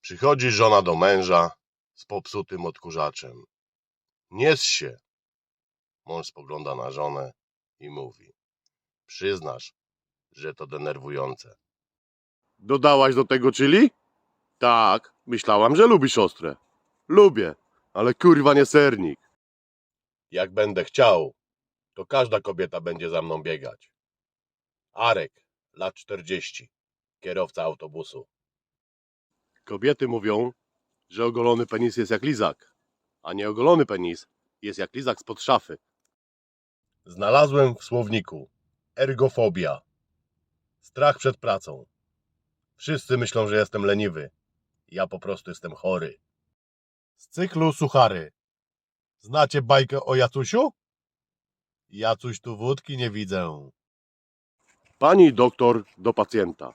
Przychodzi żona do męża z popsutym odkurzaczem. Nies się. Mąż spogląda na żonę i mówi. Przyznasz, że to denerwujące. Dodałaś do tego chili? Tak, myślałam, że lubisz ostre. Lubię, ale kurwa nie sernik. Jak będę chciał, to każda kobieta będzie za mną biegać. Arek, lat 40, kierowca autobusu. Kobiety mówią, że ogolony penis jest jak lizak, a nieogolony penis jest jak lizak spod szafy. Znalazłem w słowniku ergofobia. Strach przed pracą. Wszyscy myślą, że jestem leniwy. Ja po prostu jestem chory. Z cyklu Suchary. Znacie bajkę o Jacusiu? Jacuś tu wódki nie widzę. Pani doktor do pacjenta.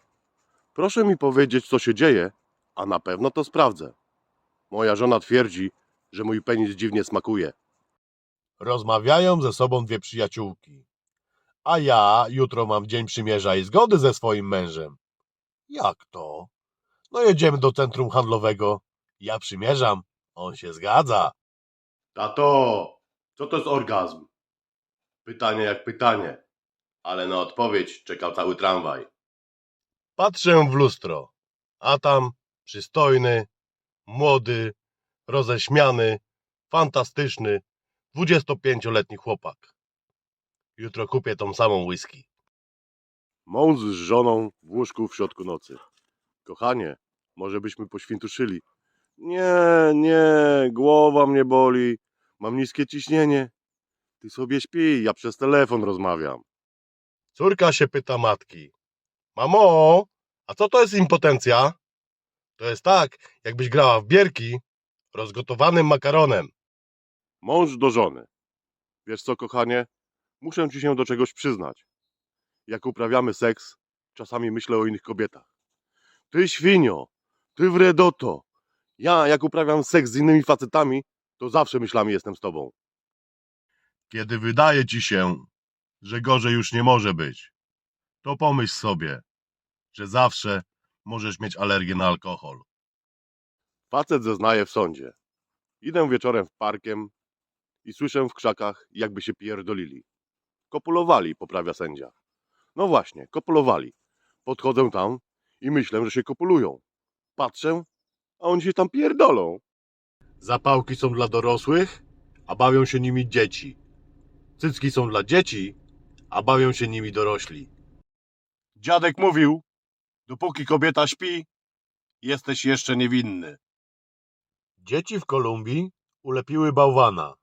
Proszę mi powiedzieć, co się dzieje, a na pewno to sprawdzę. Moja żona twierdzi, że mój penis dziwnie smakuje. Rozmawiają ze sobą dwie przyjaciółki. A ja jutro mam dzień przymierza i zgody ze swoim mężem. Jak to? No jedziemy do centrum handlowego. Ja przymierzam, on się zgadza. Tato, co to jest orgazm? Pytanie jak pytanie, ale na odpowiedź czekał cały tramwaj. Patrzę w lustro, a tam przystojny, młody, roześmiany, fantastyczny, 25-letni chłopak. Jutro kupię tą samą whisky. Mąż z żoną w łóżku w środku nocy. Kochanie, może byśmy poświntuszyli. Nie, nie, głowa mnie boli, mam niskie ciśnienie. Ty sobie śpi, ja przez telefon rozmawiam. Córka się pyta matki. Mamo, a co to jest impotencja? To jest tak, jakbyś grała w bierki rozgotowanym makaronem. Mąż do żony. Wiesz co, kochanie? Muszę ci się do czegoś przyznać. Jak uprawiamy seks, czasami myślę o innych kobietach. Ty świnio, ty wredoto. Ja, jak uprawiam seks z innymi facetami, to zawsze myślami jestem z tobą. Kiedy wydaje ci się, że gorzej już nie może być, to pomyśl sobie, że zawsze możesz mieć alergię na alkohol. Facet zeznaje w sądzie. Idę wieczorem w parkiem i słyszę w krzakach, jakby się pierdolili. Kopulowali, poprawia sędzia. No właśnie, kopulowali. Podchodzę tam i myślę, że się kopulują. Patrzę, a oni się tam pierdolą. Zapałki są dla dorosłych, a bawią się nimi dzieci. Cycki są dla dzieci, a bawią się nimi dorośli. Dziadek mówił, dopóki kobieta śpi, jesteś jeszcze niewinny. Dzieci w Kolumbii ulepiły bałwana.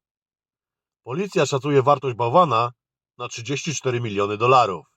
Policja szacuje wartość bałwana na 34 miliony dolarów.